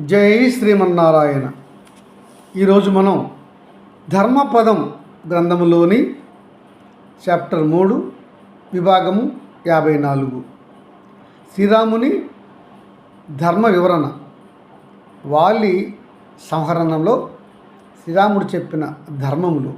జై శ్రీమన్నారాయణ. ఈరోజు మనం ధర్మపదం గ్రంథములోని చాప్టర్ మూడు విభాగము యాభై నాలుగు. శ్రీరాముని ధర్మ వివరణ. వాలి సంహరణలో శ్రీరాముడు చెప్పిన ధర్మములు.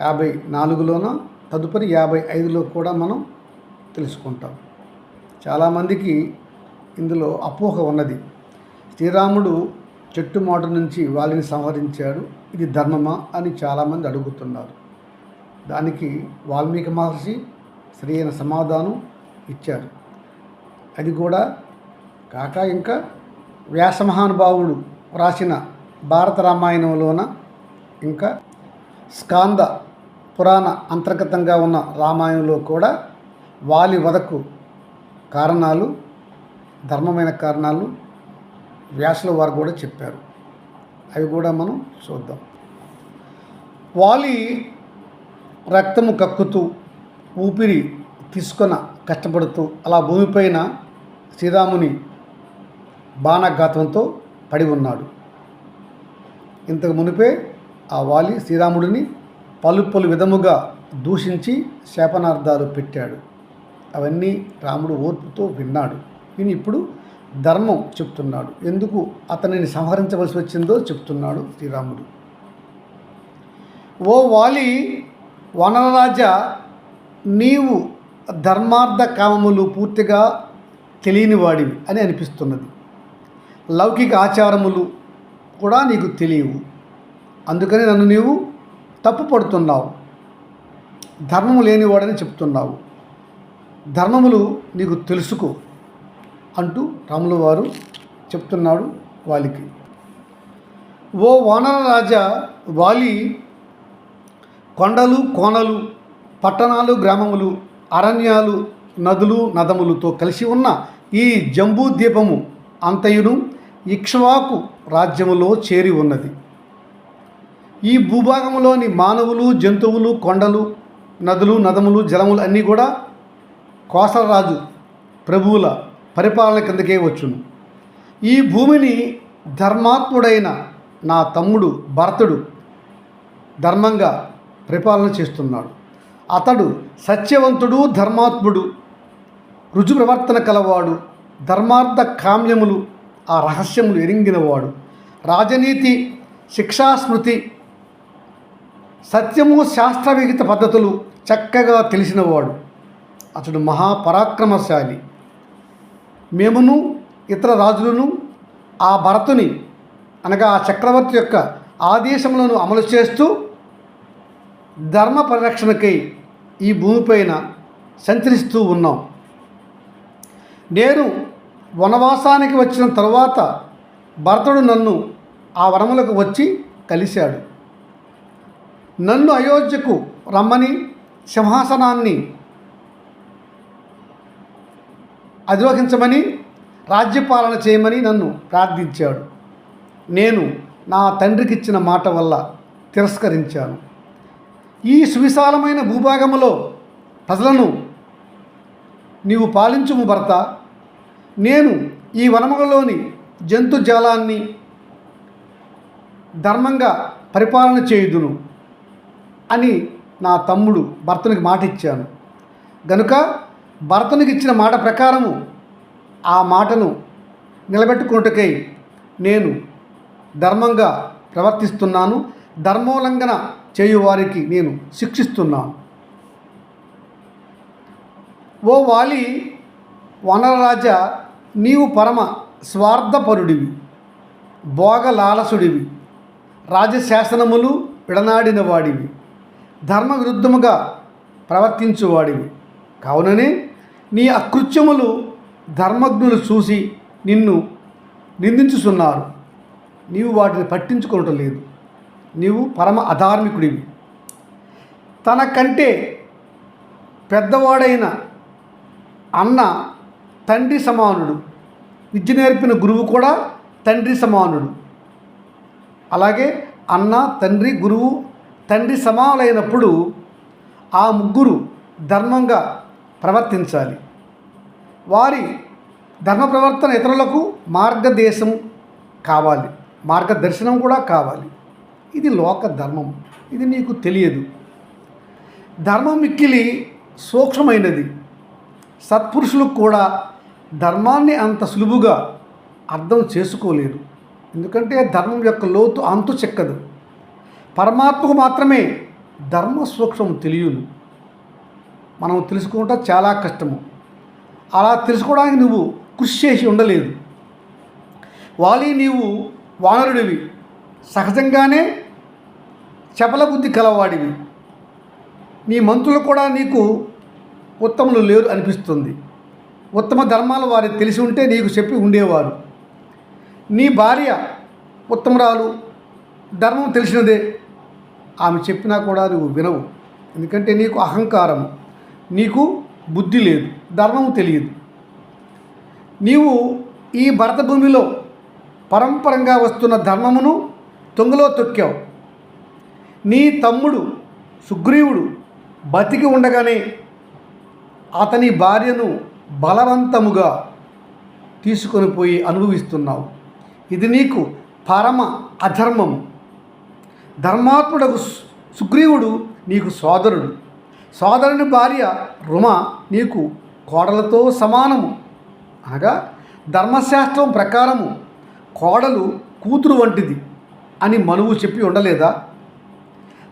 యాభై నాలుగులోన తదుపరి యాభై ఐదులో కూడా మనం తెలుసుకుంటాం. చాలామందికి ఇందులో అపోహ ఉన్నది. శ్రీరాముడు చెట్టు మాట నుంచి వాళ్ళని సంహరించాడు. ఇది ధర్మమా అని చాలామంది అడుగుతున్నారు. దానికి వాల్మీకి మహర్షి సరైన సమాధానం ఇచ్చారు. అది కూడా కాక ఇంకా వ్యాస మహానుభావుడు వ్రాసిన భారత రామాయణంలోన ఇంకా స్కాంద పురాణ అంతర్గతంగా ఉన్న రామాయణంలో కూడా వాలి వదకు కారణాలు ధర్మమైన కారణాలు వ్యాసుల వారు కూడా చెప్పారు. అవి కూడా మనం చూద్దాం. వాలి రక్తము కక్కుతూ ఊపిరి తీసుకొన కష్టపడుతూ అలా భూమిపైన శ్రీరాముని బాణఘాతంతో పడి ఉన్నాడు. ఇంతకు మునిపే ఆ వాలి శ్రీరాముడిని పలు పలు విధముగా దూషించి శాపనార్థాలు పెట్టాడు. అవన్నీ రాముడు ఓర్పుతో విన్నాడు. విని ఇప్పుడు ధర్మం చెప్తున్నాడు. ఎందుకు? అతనిని సంహరించవలసి వచ్చిందో చెప్తున్నాడు శ్రీరాముడు. ఓ వాలి వనరరాజ నీవు ధర్మార్థ కామములు పూర్తిగా తెలియని వాడివి అని అనిపిస్తున్నది. లౌకిక ఆచారములు కూడా నీకు తెలియవు. అందుకని నన్ను నీవు తప్పు పడుతున్నావు. ధర్మము లేనివాడని చెప్తున్నావు. ధర్మములు నీకు తెలుసుకో. అంటూ రాముల వారు చెప్తున్నాడు వాలికి. ఓ వానర రాజా వాలి కొండలు కోనలు పట్టణాలు గ్రామములు అరణ్యాలు నదులు నదములతో కలిసి ఉన్న ఈ జంబూ ద్వీపము అంతయును ఇక్ష్వాకు రాజ్యములో చేరి ఉన్నది. ఈ భూభాగంలోని మానవులు జంతువులు కొండలు నదులు నదములు జలములు అన్నీ కూడా కోసలరాజు ప్రభువుల పరిపాలన కిందకే వచ్చును. ఈ భూమిని ధర్మాత్ముడైన నా తమ్ముడు భరతుడు ధర్మంగా పరిపాలన చేస్తున్నాడు. అతడు సత్యవంతుడు ధర్మాత్ముడు రుజు ప్రవర్తన కలవాడు ధర్మార్థ కామ్యములు ఆ రహస్యములు ఎరింగినవాడు. రాజనీతి శిక్షాస్మృతి సత్యము శాస్త్రవిహిత పద్ధతులు చక్కగా తెలిసినవాడు. అతడు మహాపరాక్రమశాలి. మేమును ఇతర రాజులను ఆ భరతుని అనగా ఆ చక్రవర్తి యొక్క ఆదేశములను అమలు చేస్తూ ధర్మ పరిరక్షణకై ఈ భూమిపైన సంచరిస్తూ ఉన్నాం. నేను వనవాసానికి వచ్చిన తరువాత భరతుడు నన్ను ఆ వనములకు వచ్చి కలిశాడు. నన్ను అయోధ్యకు రమ్మని సింహాసనాన్ని అధిరోహించమని రాజ్యపాలన చేయమని నన్ను ప్రార్థించాడు. నేను నా తండ్రికి ఇచ్చిన మాట వల్ల తిరస్కరించాను. ఈ సువిశాలమైన భూభాగములో ప్రజలను నీవు పాలించుము భర్త. నేను ఈ వనములలోని జంతుజాలాన్ని ధర్మంగా పరిపాలన చేయుదును అని నా తమ్ముడు భర్తనికి మాట ఇచ్చాను గనుక భర్తనికి ఇచ్చిన మాట ప్రకారము ఆ మాటను నిలబెట్టుకున్నట్టుకై నేను ధర్మంగా ప్రవర్తిస్తున్నాను ధర్మోల్లంఘన చేయువారికి నేను శిక్షిస్తున్నాను. ఓ వాలి వనరరాజ నీవు పరమ స్వార్థపరుడివి భోగలాలసుడివి రాజశాసనములు విడనాడిన వాడివి ధర్మ విరుద్ధముగా ప్రవర్తించువాడివి. కావుననే నీ అకృత్యములు ధర్మజ్ఞులు చూసి నిన్ను నిందించుచున్నారు. నీవు వాటిని పట్టించుకోవటం లేదు. నీవు పరమ అధార్మికుడివి. తనకంటే పెద్దవాడైన అన్న తండ్రి సమానుడు. విద్య నేర్పిన గురువు కూడా తండ్రి సమానుడు. అలాగే అన్న తండ్రి గురువు తండ్రి సమానులైనప్పుడు ఆ ముగ్గురు ధర్మంగా ప్రవర్తించాలి. వారి ధర్మ ప్రవర్తన ఇతరులకు మార్గదేశం కావాలి. మార్గదర్శనం కూడా కావాలి. ఇది లోక ధర్మం. ఇది నీకు తెలియదు. ధర్మం మిక్కిలి సూక్ష్మమైనది. సత్పురుషులకు కూడా ధర్మాన్ని అంత సులువుగా అర్థం చేసుకోలేరు ఎందుకంటే ధర్మం యొక్క లోతు అంతు చెక్కదు. పరమాత్మకు మాత్రమే ధర్మ సూక్ష్మం తెలియను మనం తెలుసుకుంటా చాలా కష్టము. అలా తెలుసుకోవడానికి నువ్వు కృషి చేసి ఉండలేదు. వాలి నీవు వానరుడివి. సహజంగానే చపల బుద్ధి కలవాడివి. నీ మంత్రులు కూడా నీకు ఉత్తములు లేరు అనిపిస్తుంది. ఉత్తమ ధర్మాలు వారి తెలిసి ఉంటే నీకు చెప్పి ఉండేవారు. నీ భార్య ఉత్తమరాలు ధర్మం తెలిసినదే. ఆమె చెప్పినా కూడా నువ్వు వినవు. ఎందుకంటే నీకు అహంకారం నీకు బుద్ధి లేదు ధర్మం తెలియదు. నీవు ఈ భరత భూమిలో పరంపరంగా వస్తున్న ధర్మమును తొంగలో తొక్కావు. నీ తమ్ముడు సుగ్రీవుడు బతికి ఉండగానే అతని భార్యను బలవంతముగా తీసుకొని పోయి అనుభవిస్తున్నావు. ఇది నీకు పరమ అధర్మము. ధర్మాత్ముడకు సుగ్రీవుడు నీకు సోదరుడు. సోదరుని భార్య రుమ నీకు కోడలతో సమానము. అనగా ధర్మశాస్త్రం ప్రకారము కోడలు కూతురు వంటిది అని మనువు చెప్పి ఉండలేదా?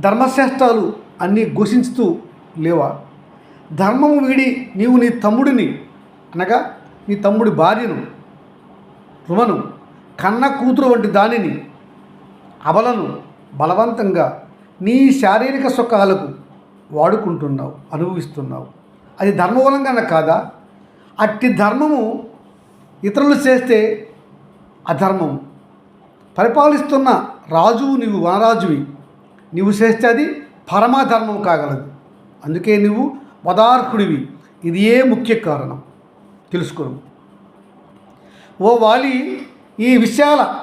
ధర్మశాస్త్రాలు అన్నీ ఘోషించుతూ లేవా? ధర్మము వీడి నీవు నీ తమ్ముడిని అనగా నీ తమ్ముడి భార్యను రుమను కన్న కూతురు వంటి దానిని అబలను బలవంతంగా నీ శారీరక సుఖాలకు వాడుకుంటున్నావు అనుభవిస్తున్నావు. అది ధర్మబలంగా కాదా? అట్టి ధర్మము ఇతరులు చేస్తే అధర్మము. పరిపాలిస్తున్న రాజువు నీవు వనరాజువి. నీవు చేస్తే అది పరమధర్మం కాగలదు. అందుకే నువ్వు పదార్కుడివి ఇది ఏ ముఖ్య కారణం? తెలుసుకోను ఓ వాలి ఈ విశాల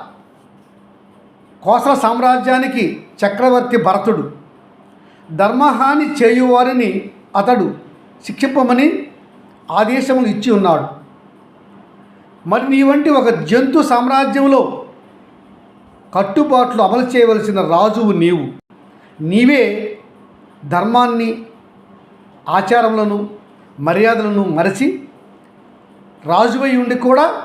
కోసల సామ్రాజ్యానికి చక్రవర్తి భరతుడు. ధర్మహాని చేయువారిని అతడు శిక్షింపమని ఆదేశములు ఇచ్చి ఉన్నాడు. మరి నీ వంటి ఒక జంతు సామ్రాజ్యంలో కట్టుబాట్లు అమలు చేయవలసిన రాజువు నీవు. నీవే ధర్మాన్ని ఆచారములను మర్యాదలను మరచి రాజువై ఉండి కూడా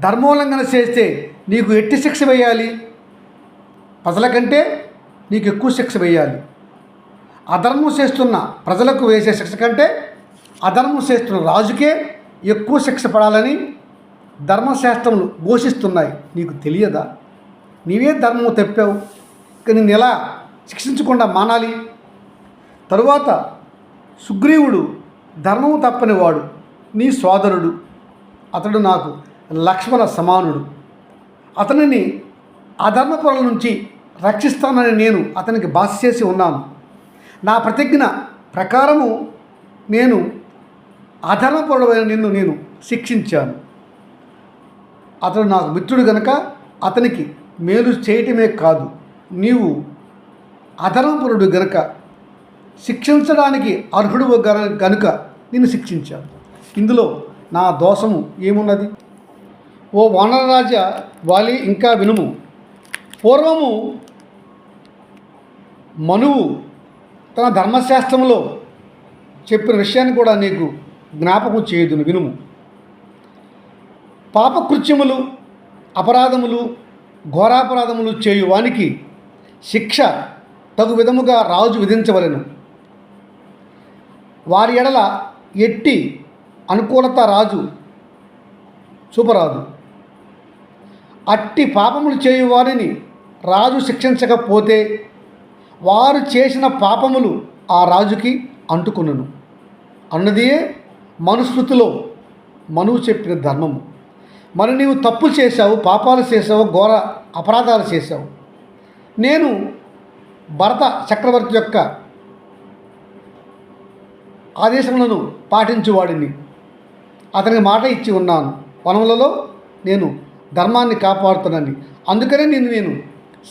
ధర్మోల్లంఘన చేస్తే నీకు ఎట్టి శిక్ష వేయాలి? ప్రజల కంటే నీకు ఎక్కువ శిక్ష వేయాలి. అధర్మం చేస్తున్న ప్రజలకు వేసే శిక్ష కంటే అధర్మం చేస్తున్న రాజుకే ఎక్కువ శిక్ష పడాలని ధర్మశాస్త్రములు ఘోషిస్తున్నాయి. నీకు తెలియదా? నీవే ధర్మం తెప్పావు. ఇక నేను ఎలా శిక్షించకుండా మానాలి? తరువాత సుగ్రీవుడు ధర్మము తప్పని వాడు నీ సోదరుడు. అతడు నాకు లక్ష్మణ సమానుడు. అతనిని అధర్మపురం నుంచి రక్షిస్తానని నేను అతనికి బాస చేసి ఉన్నాను. నా ప్రతిజ్ఞ ప్రకారము నేను అధర్మపరుడమైన నిన్ను నేను శిక్షించాను. అతడు నాకు మిత్రుడు గనక అతనికి మేలు చేయటమే కాదు నీవు అధర్మపరుడు గనక శిక్షించడానికి అర్హుడు గన- గనుక నిన్ను శిక్షించాను. ఇందులో నా దోషము ఏమున్నది? ఓ వానరరాజ వాలి ఇంకా వినుము. పూర్వము మనువు తన ధర్మశాస్త్రంలో చెప్పిన విషయాన్ని కూడా నీకు జ్ఞాపకం చేయదును వినుము. పాపకృత్యములు అపరాధములు ఘోరాపరాధములు చేయు వానికి శిక్ష తగు విధముగా రాజు విధించవలెను. వారి ఎడల ఎట్టి అనుకూలత రాజు చూపరాదు. అట్టి పాపములు చేయు వారిని రాజు శిక్షించకపోతే వారు చేసిన పాపములు ఆ రాజుకి అంటుకును అన్నదియే మనుస్మృతిలో మనువు చెప్పిన ధర్మము. మరి నీవు తప్పు చేశావు పాపాలు చేసావు ఘోర అపరాధాలు చేశావు. నేను భరత చక్రవర్తి యొక్క ఆదేశములను పాటించువాడిని. అతనికి మాట ఇచ్చి ఉన్నాను. వనములలో నేను ధర్మాన్ని కాపాడుతానని అందుకనే నేను నేను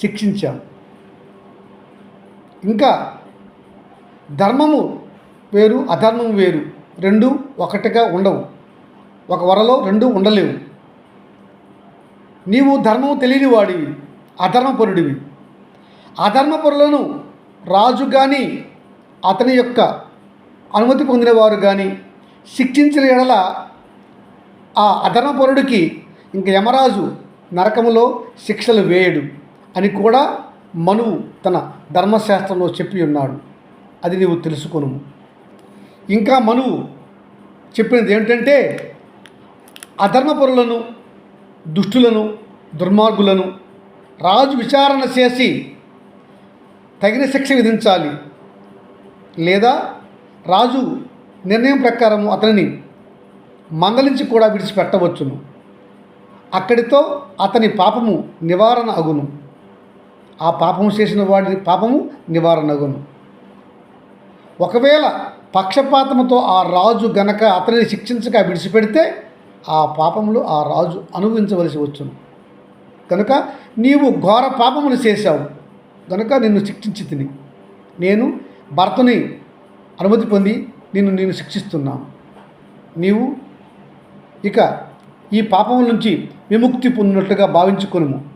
శిక్షించాను. ఇంకా ధర్మము వేరు అధర్మము వేరు రెండు ఒకటిగా ఉండవు. ఒక వరలో రెండు ఉండలేవు. నీవు ధర్మము తెలియని వాడివి అధర్మపరుడివి. అధర్మపరులను రాజు కానీ అతని యొక్క అనుమతి పొందినవారు కానీ శిక్షించిన ఎడల ఆ అధర్మపరుడికి ఇంక యమరాజు నరకములో శిక్షలు వేయడు అని కూడా మనువు తన ధర్మశాస్త్రంలో చెప్పి ఉన్నాడు. అది నీవు తెలుసుకొను. ఇంకా మనువు చెప్పినది ఏమిటంటే అధర్మపరులను దుష్టులను దుర్మార్గులను రాజు విచారణ చేసి తగిన శిక్ష విధించాలి. లేదా రాజు నిర్ణయం ప్రకారం అతనిని మందలించి కూడా విడిచిపెట్టవచ్చును. అక్కడితో అతని పాపము నివారణ అగును. ఆ పాపము చేసిన వాడి పాపము నివారణగును. ఒకవేళ పక్షపాతముతో ఆ రాజు గనక అతనిని శిక్షించక విడిచిపెడితే ఆ పాపములు ఆ రాజు అనుభవించవలసి వచ్చును. కనుక నీవు ఘోర పాపములు చేశావు. కనుక నిన్ను శిక్షించి తిని. నేను భర్తని అనుమతి పొంది నిన్ను నేను శిక్షిస్తున్నాను. నీవు ఇక ఈ పాపం నుంచి విముక్తి పొందినట్లుగా భావించుకును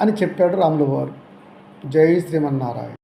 అని చెప్పాడు రాములు వారు జై శ్రీమన్నారాయణ.